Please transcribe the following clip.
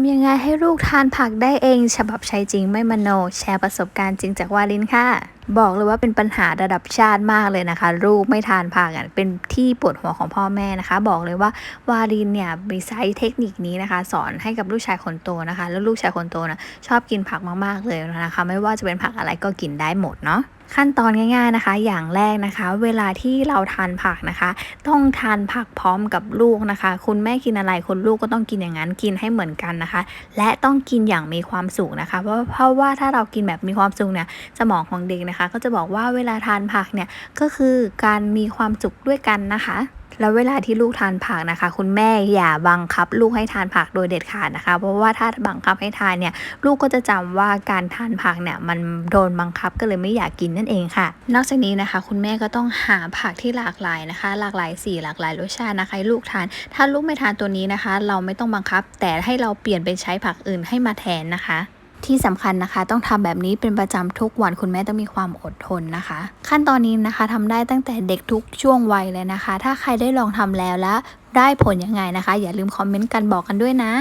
ำยังไงให้ลูกทานผักได้เอง ฉบับใช้จริงไม่มโน แชร์ประสบการณ์จริงจากวาลินค่ะ บอกเลยว่าเป็นปัญหาระดับชาติมากเลยนะคะ ลูกไม่ทานผักอะเป็นที่ปวดหัวของพ่อแม่นะคะ บอกเลยว่าวาลินเนี่ยมีใช้เทคนิคนี้นะคะ สอนให้กับลูกชายคนโตนะคะ แล้วลูกชายคนโตนะชอบกินผักมากๆเลยนะคะ ไม่ว่าจะเป็นผักอะไรก็กินได้หมดเนาะ ขั้นตอนง่าย ๆนะคะ อย่างแรกนะคะ เวลาที่เราทานผักนะคะ ต้องทานผักพร้อมกับลูกนะคะ คุณแม่กินอะไรคุณลูกก็ต้องกินอย่างนั้นกินให้เหมือนกันนะคะ และต้องกินอย่างมีความสุขนะคะ เพราะเพราะว่าถ้าเรากินแบบมีความสุขเนี่ยสมองของเด็กนะคะ ก็จะบอกว่าเวลาทานผักเนี่ยก็คือการมีความสุขด้วยกันนะคะ แล้วเวลาที่ลูกทานผักนะคะ คุณแม่อย่าบังคับ ลูกให้ทานผักโดยเด็ดขาดนะคะ เพราะว่าถ้าบังคับให้ทานเนี่ยลูกก็จะจำว่าการทานผักเนี่ยมันโดนบังคับก็เลยไม่อยากกินนั่นเองค่ะ นอกจากนี้นะคะ คุณแม่ก็ต้องหาผักที่หลากหลายนะคะ หลากหลายสีหลากหลายรสชาตินะคะให้ลูกทาน ถ้าลูกไม่ทานตัวนี้นะคะ เราไม่ต้องบังคับ แต่ให้เราเปลี่ยนเป็นใช้ผักอื่นให้มาแทนนะคะ ที่สำคัญนะคะ ต้องทำแบบนี้เป็นประจำทุกวันคุณแม่ต้องมีความอดทนนะคะ ขั้นตอนนี้นะคะทำได้ตั้งแต่เด็กทุกช่วงวัยเลยนะคะ ถ้าใครได้ลองทำแล้วแล้วได้ผลยังไงนะคะ อย่าลืมคอมเมนต์กันบอกกันด้วยนะ